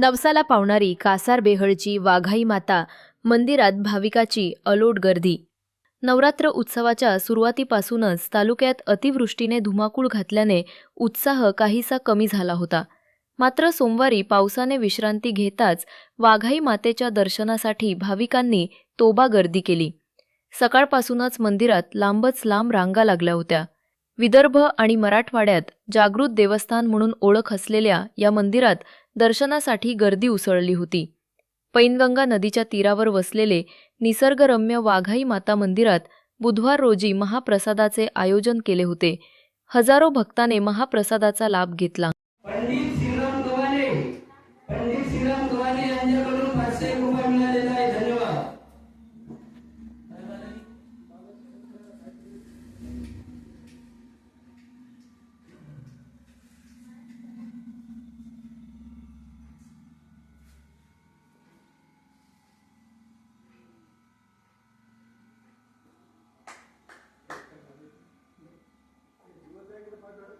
नवसाला पावणारी कासार बेहळची वाघाई माता मंदिरात भाविकाची अलोट गर्दी. नवरात्र उत्सवाच्या सुरुवातीपासूनच तालुक्यात अतिवृष्टीने धुमाकूळ घातल्याने उत्साह काहीसा कमी झाला होता. मात्र सोमवारी पावसाने विश्रांती घेताच वाघाई मातेच्या दर्शनासाठी भाविकांनी तोबा गर्दी केली. सकाळपासूनच मंदिरात लांबच लांब रांगा लागल्या होत्या. विदर्भ आणि मराठवाड्यात जागृत देवस्थान म्हणून ओळख असलेल्या या मंदिरात दर्शनासाठी गर्दी उसळली होती. पैनगंगा नदीच्या तीरावर वसलेले निसर्गरम्य वाघाई माता मंदिरात बुधवार रोजी महाप्रसादाचे आयोजन केले होते. हजारो भक्ताने महाप्रसादाचा लाभ घेतला. पंडित श्रीराम गव्हाणे. पंडित श्रीराम गव्हाणे यांच्याकडून पाचशे रुपये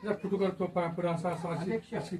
Pudugar to para para sa sa si